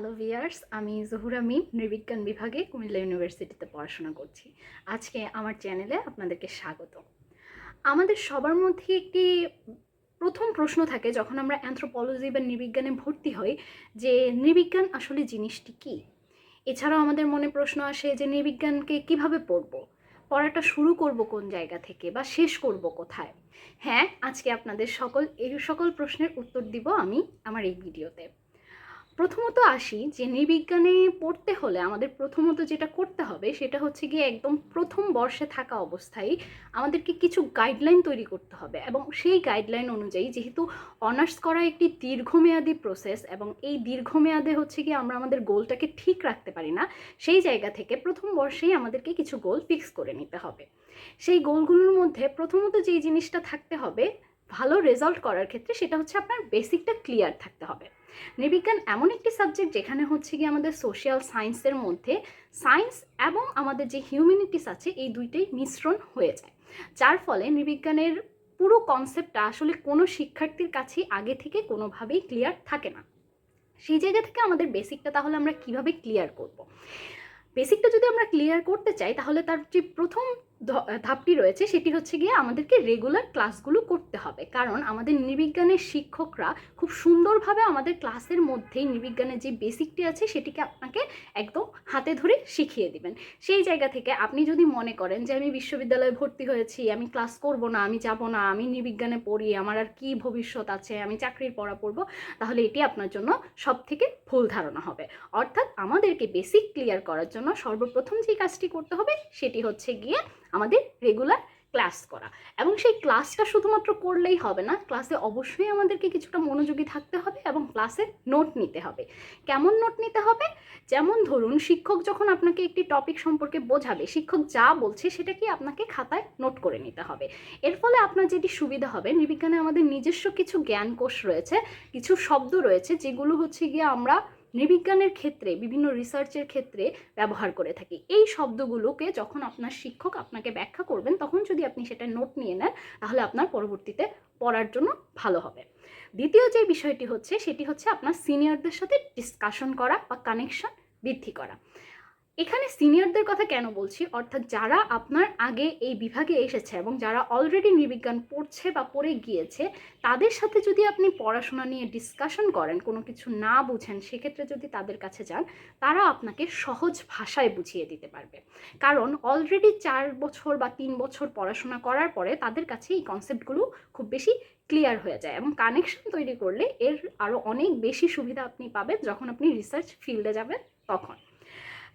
Hello viewers আমি জহুরা মিম, নৃবিজ্ঞান বিভাগে কুমিল্লা ইউনিভার্সিটিতে পড়াশোনা করছি। আজকে আমার চ্যানেলে আপনাদেরকে স্বাগত। আমাদের সবার মধ্যে একটি প্রথম প্রশ্ন থাকে যখন আমরা অ্যান্থ্রোপোলজি বা নৃবিজ্ঞানে ভর্তি হই, যে নৃবিজ্ঞান আসলে জিনিসটি কী? এছাড়াও আমাদের মনে প্রশ্ন আসে যে নৃবিজ্ঞানকে কীভাবে পড়ব? পড়াটা শুরু করব কোন জায়গা থেকে বা শেষ করব কোথায়? হ্যাঁ আজকে আপনাদের সকল, এই সকল প্রশ্নের উত্তর দিব আমি আমার এই ভিডিওতে প্রথমত আসি যে নৃবিজ্ঞানে পড়তে হলে আমাদের প্রথমত যেটা করতে হবে সেটা হচ্ছে গিয়ে একদম প্রথম বর্ষে থাকা অবস্থায় আমাদেরকে কিছু গাইডলাইন তৈরি করতে হবে এবং সেই গাইডলাইন অনুযায়ী যেহেতু অনার্স করা একটি দীর্ঘমেয়াদী প্রসেস এবং এই দীর্ঘমেয়াদে হচ্ছে গিয়ে আমরা আমাদের গোলটাকে ঠিক রাখতে পারি না, সেই জায়গা থেকে প্রথম বর্ষেই আমাদেরকে কিছু গোল ফিক্স করে নিতে হবে। সেই গোলগুলোর মধ্যে প্রথমত যেই জিনিসটা থাকতে হবে ভালো রেজাল্ট করার ক্ষেত্রে সেটা হচ্ছে আপনার বেসিকটা ক্লিয়ার থাকতে হবে। নৃবিজ্ঞান এমন একটি সাবজেক্ট যেখানে হচ্ছে কি আমাদের সোশ্যাল সায়েন্সের মধ্যে সায়েন্স এবং আমাদের যে হিউম্যানিটিস আছে এই দুইটাই মিশ্রণ হয়ে যায়। যার ফলে নৃবিজ্ঞানের পুরো কনসেপ্টটা আসলে কোনো শিক্ষার্থীর কাছেই আগে থেকে কোনোভাবেই ক্লিয়ার থাকে না। সেই জায়গা থেকে আমাদের বেসিকটা তাহলে আমরা কীভাবে ক্লিয়ার করব? বেসিকটা যদি আমরা ক্লিয়ার করতে চাই তাহলে তার যে প্রথম ধাপটি রয়েছে, সেটি হচ্ছে গিয়ে আমাদেরকে রেগুলার ক্লাসগুলো করতে হবে। কারণ আমাদের নৃবিজ্ঞানের শিক্ষকরা খুব সুন্দরভাবে আমাদের ক্লাসের মধ্যেই নৃবিজ্ঞানের যে বেসিকটি আছে, সেটিকে আপনাকে একদম হাতে ধরে শিখিয়ে দিবেন। সেই জায়গা থেকে আপনি যদি মনে করেন যে, আমি বিশ্ববিদ্যালয়ে ভর্তি হয়েছি, আমি ক্লাস করব না, আমি যাব না, আমি নৃবিজ্ঞানে পড়ি, আমার আর কী ভবিষ্যৎ আছে, আমি চাকরির পড়া পড়ব, তাহলে এটি আপনার জন্য সব থেকে ভুল ধারণা হবে। অর্থাৎ আমাদেরকে বেসিক ক্লিয়ার করার জন্য সর্বপ্রথম যে কাজটি করতে হবে, সেটি হচ্ছে গিয়ে আমাদের রেগুলার ক্লাস করা। এবং সেই ক্লাসটা শুধুমাত্র করলেই হবে না ক্লাসে অবশ্যই আমাদেরকে কিছুটা মনোযোগী থাকতে হবে এবং ক্লাসে নোট নিতে হবে। কেমন নোট নিতে হবে? যেমন ধরুন, শিক্ষক যখন আপনাকে একটি টপিক সম্পর্কে বোঝাবে, শিক্ষক যা বলছে সেটা কি আপনাকে খাতায় নোট করে নিতে হবে। এর ফলে আপনার যেটি সুবিধা হবে নির্বিজ্ঞানে আমাদের নিজস্ব কিছু জ্ঞানকোষ রয়েছে, কিছু শব্দ রয়েছে, যেগুলো হচ্ছে গিয়ে আমরা নৃবিজ্ঞানের ক্ষেত্রে, বিভিন্ন রিসার্চের ক্ষেত্রে ব্যবহার করে থাকি। এই শব্দগুলোকে যখন আপনার শিক্ষক আপনাকে ব্যাখ্যা করবেন, তখন যদি আপনি সেটা নোট নিয়ে নেন, তাহলে আপনার পরবর্তীতে পড়ার জন্য ভালো হবে। দ্বিতীয় যে বিষয়টি হচ্ছে, সেটি হচ্ছে আপনার সিনিয়রদের সাথে ডিসকাশন করা বা কানেকশন বৃদ্ধি করা। এখানে সিনিয়রদের কথা কেন বলছি? অর্থাৎ যারা আপনার আগে এই বিভাগে এসেছে এবং যারা অলরেডি নৃবিজ্ঞান পড়ছে বা পড়ে গিয়েছে, তাদের সাথে যদি আপনি পড়াশোনা নিয়ে ডিসকাশন করেন, কোনো কিছু না বুঝেন, সেক্ষেত্রে যদি তাদের কাছে যান, তারা আপনাকে সহজ ভাষায় বুঝিয়ে দিতে পারবে। কারণ অলরেডি চার বছর বা তিন বছর পড়াশোনা করার পরে তাদের কাছে এই কনসেপ্টগুলো খুব বেশি ক্লিয়ার হয়ে যায় এবং কানেকশন তৈরি করলে এর আরও অনেক বেশি সুবিধা আপনি পাবেন যখন আপনি রিসার্চ ফিল্ডে যাবেন তখন।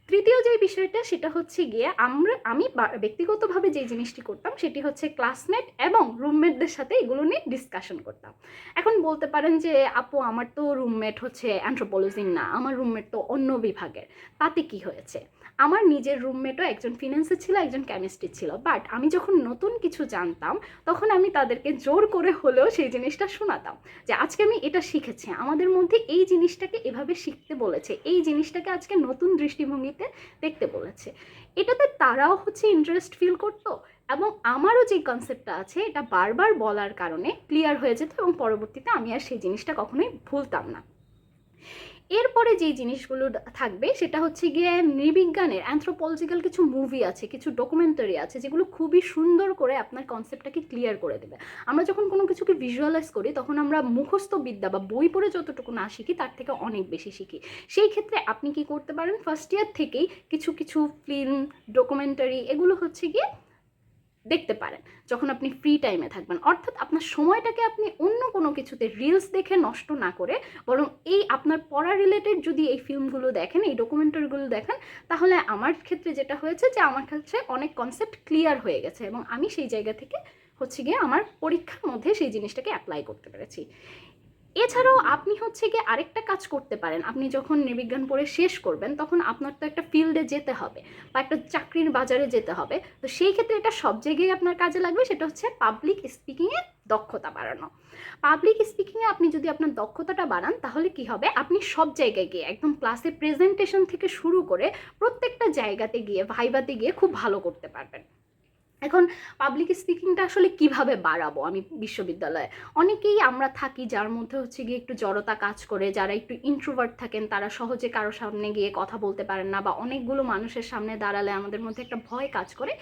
তৃতীয় যে বিষয়টা সেটা হচ্ছে গিয়ে আমরা, আমি ব্যক্তিগতভাবে যে জিনিসটি করতাম সেটি হচ্ছে ক্লাসমেট এবং রুমমেটদের সাথে এগুলো নিয়ে ডিসকাশন করতাম। এখন বলতে পারেন যে, আপু, আমার তো রুমমেট হচ্ছে অ্যান্থ্রোপোলজির না, আমার রুমমেট তো অন্য বিভাগের, তাতে কি হয়েছে? আমার নিজের রুমমেটও একজন ফিনান্সে ছিল, একজন কেমিস্ট্রি ছিল। বাট আমি যখন নতুন কিছু জানতাম, তখন আমি তাদেরকে জোর করে হলেও সেই জিনিসটা শোনাতাম যে, আজকে আমি এটা শিখেছি। আমাদের মধ্যে এই জিনিসটাকে এভাবে শিখতে বলেছে। এই জিনিসটাকে আজকে নতুন দৃষ্টিভঙ্গিতে দেখতে বলেছে। এটাতে তারাও হচ্ছে ইন্টারেস্ট ফিল করতো এবং আমারও যে কনসেপ্টটা আছে, এটা বারবার বলার কারণে ক্লিয়ার হয়ে যেত এবং পরবর্তীতে আমি আর সেই জিনিসটা কখনোই ভুলতাম না। এরপরে যেই জিনিসগুলো থাকবে সেটা হচ্ছে গিয়ে নৃবিজ্ঞানের অ্যান্থ্রোপলজিক্যাল কিছু মুভি আছে, কিছু ডকুমেন্টারি আছে, যেগুলো খুবই সুন্দর করে আপনার কনসেপ্টটাকে ক্লিয়ার করে দেবে। আমরা যখন কোনো কিছুকে ভিজুয়ালাইজ করি, তখন আমরা মুখস্থ বিদ্যা বা বই পড়ে যতটুকু না শিখি, তার থেকে অনেক বেশি শিখি। সেই ক্ষেত্রে আপনি কি করতে পারেন? ফার্স্ট ইয়ার থেকেই কিছু কিছু ফিল্ম ডকুমেন্টারি এগুলো হচ্ছে গিয়ে দেখতে পারেন, যখন আপনি ফ্রি টাইমে থাকবেন। অর্থাৎ আপনার সময়টাকে আপনি অন্য কোনো কিছুতে রিলস দেখে নষ্ট না করে বরং এই আপনার পড়া রিলেটেড যদি এই ফিল্মগুলো দেখেন, এই ডকুমেন্টারিগুলো দেখেন, তাহলে আমার ক্ষেত্রে যেটা হয়েছে যে, আমার কাছে অনেক কনসেপ্ট ক্লিয়ার হয়ে গেছে এবং আমি সেই জায়গা থেকে হচ্ছে গিয়ে আমার পরীক্ষার মধ্যে সেই জিনিসটাকে অ্যাপ্লাই করতে পেরেছি। এছাড়াও আপনি হচ্ছে গিয়ে আরেকটা কাজ করতে পারেন। আপনি যখন নৃবিজ্ঞান পড়ে শেষ করবেন, তখন আপনার তো একটা ফিল্ডে যেতে হবে বা একটা চাকরির বাজারে যেতে হবে। তো সেই ক্ষেত্রে এটা সব জায়গায় আপনার কাজে লাগবে, সেটা হচ্ছে পাবলিক স্পিকিংয়ে দক্ষতা বাড়ানো। পাবলিক স্পিকিংয়ে আপনি যদি আপনার দক্ষতাটা বাড়ান, তাহলে কি হবে? আপনি সব জায়গায় গিয়ে, একদম ক্লাসে প্রেজেন্টেশন থেকে শুরু করে প্রত্যেকটা জায়গাতে গিয়ে ভাইবাতে গিয়ে খুব ভালো করতে পারবেন। এখন পাবলিক স্পিকিংটা আসলে কীভাবে বাড়াবো আমি বিশ্ববিদ্যালয়ে? অনেকেই আমরা থাকি যার মধ্যে হচ্ছে গিয়ে একটু জড়তা কাজ করে, যারা একটু ইন্ট্রোভার্ট থাকেন, তারা সহজে কারও সামনে গিয়ে কথা বলতে পারেন না বা অনেকগুলো মানুষের সামনে দাঁড়ালে আমাদের মধ্যে একটা ভয় কাজ করে।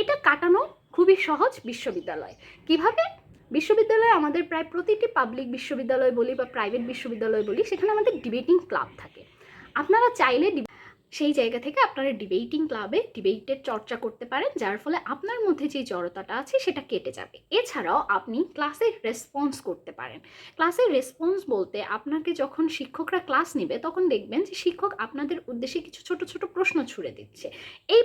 এটা কাটানো খুবই সহজ বিশ্ববিদ্যালয়। কীভাবে? বিশ্ববিদ্যালয়ে আমাদের প্রায় প্রতিটি পাবলিক বিশ্ববিদ্যালয় বলি বা প্রাইভেট বিশ্ববিদ্যালয় বলি, সেখানে আমাদের ডিবেটিং ক্লাব থাকে। আপনারা চাইলে সেই জায়গা থেকে আপনারা ডিবেটিং ক্লাবে ডিবেটের চর্চা করতে পারেন, যার ফলে আপনার মধ্যে যে জড়তাটা আছে সেটা কেটে যাবে। এছাড়াও আপনি ক্লাসে রেসপন্স করতে পারেন। ক্লাসে রেসপন্স বলতে আপনাকে যখন শিক্ষকরা ক্লাস নেবে, তখন দেখবেন যে শিক্ষক আপনাদের উদ্দেশ্যে কিছু ছোট ছোট প্রশ্ন ছুড়ে দিচ্ছে। এই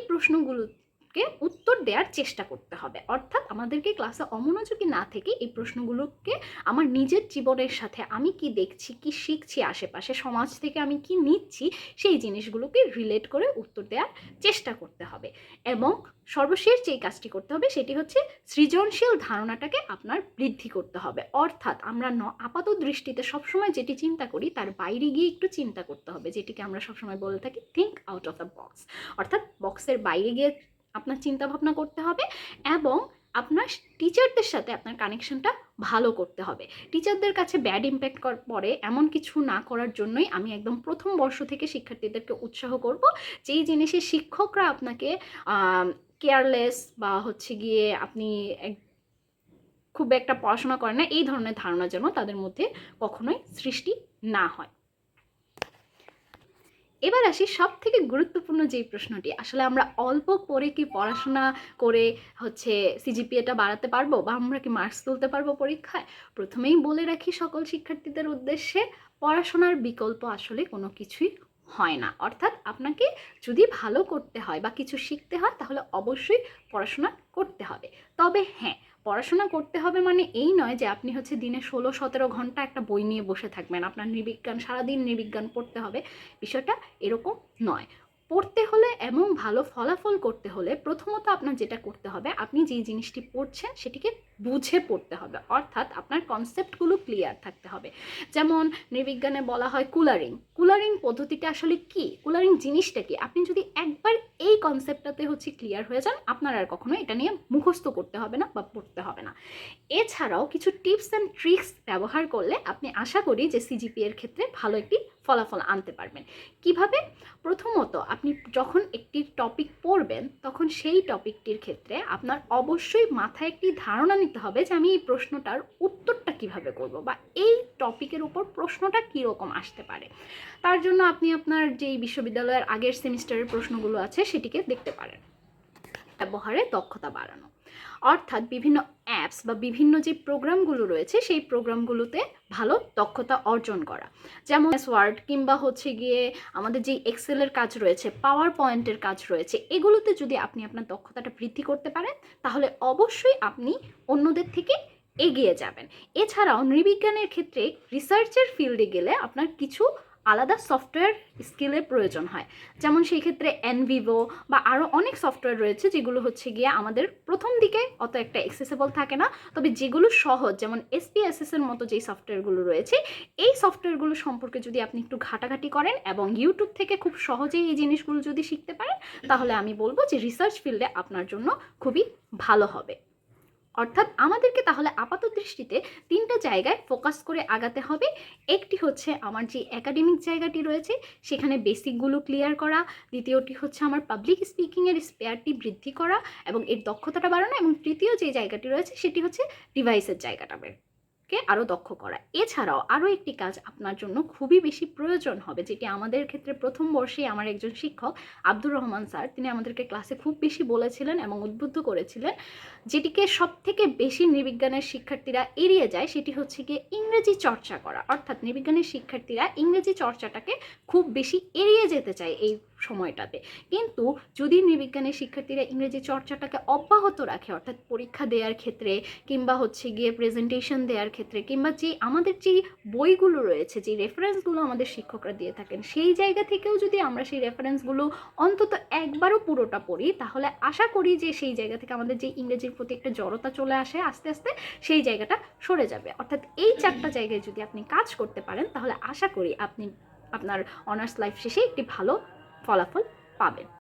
প্রশ্নগুলোকে উত্তর দেওয়ার চেষ্টা করতে হবে। অর্থাৎ আমাদেরকে ক্লাসে অমনোযোগী না থেকে এই প্রশ্নগুলোকে আমার নিজের জীবনের সাথে আমি কি দেখছি, কি শিখছি আশেপাশে, সমাজ থেকে আমি কি নিচ্ছি, সেই জিনিসগুলোকে রিলেট করে উত্তর দেওয়ার চেষ্টা করতে হবে। এবং সর্বশেষ যেই কাজটি করতে হবে সেটি হচ্ছে সৃজনশীল ধারণাটাকে আপনার বৃদ্ধি করতে হবে। অর্থাৎ আমরা ন, আপাত দৃষ্টিতে সবসময় যেটি চিন্তা করি তার বাইরে গিয়ে একটু চিন্তা করতে হবে, যেটিকে আমরা সবসময় বলে থাকি think out of the box অর্থাৎ বক্সের বাইরে গিয়ে আপনার চিন্তা ভাবনা করতে হবে এবং আপনার টিচারদের সাথে আপনার কানেকশনটা ভালো করতে হবে। টিচারদের কাছে ব্যাড ইম্প্যাক্ট পড়ে এমন কিছু না করার জন্যই আমি একদম প্রথম বর্ষ থেকে শিক্ষার্থীদেরকে উৎসাহ করব যেই জিনিসে শিক্ষকরা আপনাকে কেয়ারলেস বা হচ্ছে গিয়ে আপনি খুব একটা পড়াশোনা করেন না, এই ধরনের ধারণা যেন তাদের মধ্যে কখনোই সৃষ্টি না হয়। এবার আসি সব থেকে গুরুত্বপূর্ণ যেই প্রশ্নটি। আসলে আমরা অল্প করে কি পড়াশোনা করে হচ্ছে সিজিপিএটা বাড়াতে পারব বা আমরা কি মার্কস তুলতে পারব পরীক্ষায়? প্রথমেই বলে রাখি সকল শিক্ষার্থীদের উদ্দেশ্যে পড়াশোনার বিকল্প আসলে কোনো কিছুই হয় না। অর্থাৎ আপনাকে যদি ভালো করতে হয় বা কিছু শিখতে হয় তাহলে অবশ্যই পড়াশোনা করতে হবে। তবে হ্যাঁ পড়াশোনা করতে হবে মানে এই নয় যে আপনি হচ্ছে দিনে ষোলো, সতেরো ঘণ্টা একটা বই নিয়ে বসে থাকবেন। আপনার নির্বিজ্ঞান, সারাদিন নির্বিজ্ঞান পড়তে হবে। বিষয়টা এরকম নয়। পড়তে হলে এবং ভালো ফলাফল করতে হলে প্রথমত আপনার যেটা করতে হবে, আপনি যেই জিনিসটি পড়ছেন সেটিকে বুঝে পড়তে হবে। অর্থাৎ আপনার কনসেপ্টগুলো ক্লিয়ার থাকতে হবে। যেমন নৃবিজ্ঞানে বলা হয় কুলারিং কুলারিং পদ্ধতিটা আসলে কি? কুলারিং জিনিসটা কি? আপনি যদি একবার এই কনসেপ্টটাতে হচ্ছে ক্লিয়ার হয়ে যান, আপনার আর কখনো এটা নিয়ে মুখস্থ করতে হবে না বা পড়তে হবে না। এছাড়াও কিছু টিপস অ্যান্ড ট্রিক্স ব্যবহার করলে আপনি আশা করি যে সিজিপি এর ক্ষেত্রে ভালো একটি ফলাফল আনতে পারবেন। কীভাবে? প্রথমত আপনি যখন একটি টপিক পড়বেন, তখন সেই টপিকটির ক্ষেত্রে আপনার অবশ্যই মাথায় একটি ধারণা নিতে হবে যে আমি এই প্রশ্নটার উত্তরটা কীভাবে করব বা এই টপিকের উপর প্রশ্নটা কীরকম আসতে পারে। তার জন্য আপনি আপনার যেই বিশ্ববিদ্যালয়ের আগের সেমিস্টারের প্রশ্নগুলো আছে সেটিকে দেখতে পারেন। ব্যবহারে দক্ষতা বাড়ানো। অর্থাৎ বিভিন্ন অ্যাপস বা বিভিন্ন যে প্রোগ্রামগুলো রয়েছে, সেই প্রোগ্রামগুলোতে ভালো দক্ষতা অর্জন করা। যেমন ওয়ার্ড কিংবা হচ্ছে গিয়ে আমাদের যে এক্সেলের কাজ রয়েছে পাওয়ার পয়েন্টের কাজ রয়েছে, এগুলোতে যদি আপনি আপনার দক্ষতাটা বৃদ্ধি করতে পারেন, তাহলে অবশ্যই আপনি অন্যদের থেকে এগিয়ে যাবেন। এছাড়াও নৃবিজ্ঞানের ক্ষেত্রে রিসার্চের ফিল্ডে গেলে আপনার কিছু আলাদা সফটওয়্যার স্কিলের প্রয়োজন হয়। যেমন সেই ক্ষেত্রে এনভিভো বা আরও অনেক সফটওয়্যার রয়েছে যেগুলো হচ্ছে গিয়ে আমাদের প্রথম দিকে অত একটা অ্যাক্সেসেবল থাকে না। তবে যেগুলো সহজ, যেমন এসপিএসএস এর মতো যেই সফটওয়্যারগুলো রয়েছে, এই সফটওয়্যারগুলো সম্পর্কে যদি আপনি একটু ঘাটাঘাটি করেন এবং ইউটিউব থেকে খুব সহজেই এই জিনিসগুলো যদি শিখতে পারেন, তাহলে আমি বলব যে রিসার্চ ফিল্ডে আপনার জন্য খুবই ভালো হবে। অর্থাৎ আমাদেরকে তাহলে আপাত দৃষ্টিতে তিনটা জায়গায় ফোকাস করে আগাতে হবে। একটি হচ্ছে আমার যে একাডেমিক জায়গাটি রয়েছে, সেখানে বেসিকগুলো ক্লিয়ার করা। দ্বিতীয়টি হচ্ছে আমার পাবলিক স্পিকিংয়ের স্পেয়ারটি বৃদ্ধি করা এবং এর দক্ষতাটা বাড়ানো। এবং তৃতীয় যে জায়গাটি রয়েছে, সেটি হচ্ছে ডিভাইসের জায়গাটা বের কে আরও দক্ষ করা এছাড়াও আরও একটি কাজ আপনার জন্য খুবই বেশি প্রয়োজন হবে, যেটি আমাদের ক্ষেত্রে প্রথম বর্ষে আমার একজন শিক্ষক, আব্দুর রহমান স্যার, তিনি আমাদেরকে ক্লাসে খুব বেশি বলেছিলেন এবং উদ্বুদ্ধ করেছিলেন, যেটিকে সব থেকে বেশি নৃবিজ্ঞানের শিক্ষার্থীরা এড়িয়ে যায় সেটি হচ্ছে গিয়ে ইংরেজি চর্চা করা। অর্থাৎ নৃবিজ্ঞানের শিক্ষার্থীরা ইংরেজি চর্চাটাকে খুব বেশি এড়িয়ে যেতে চায় এই সময়টাতে। কিন্তু যদি নৃবিজ্ঞানের শিক্ষার্থীরা ইংরেজি চর্চাটাকে অব্যাহত রাখে, অর্থাৎ পরীক্ষা দেওয়ার ক্ষেত্রে কিংবা হচ্ছে গিয়ে প্রেজেন্টেশন দেওয়ার ক্ষেত্রে কিংবা যে আমাদের যে বইগুলো রয়েছে যে রেফারেন্সগুলো আমাদের শিক্ষকরা দিয়ে থাকেন, সেই জায়গা থেকেও যদি আমরা সেই রেফারেন্সগুলো অন্তত একবারও পুরোটা পড়ি, তাহলে আশা করি যে সেই জায়গা থেকে আমাদের যে ইংরেজির প্রতি একটা জড়তা চলে আসে আস্তে আস্তে, সেই জায়গাটা সরে যাবে। অর্থাৎ এই চারটা জায়গায় যদি আপনি কাজ করতে পারেন, তাহলে আশা করি আপনি আপনার অনার্স লাইফ শেষে একটি ভালো ফলাফল পাবেন।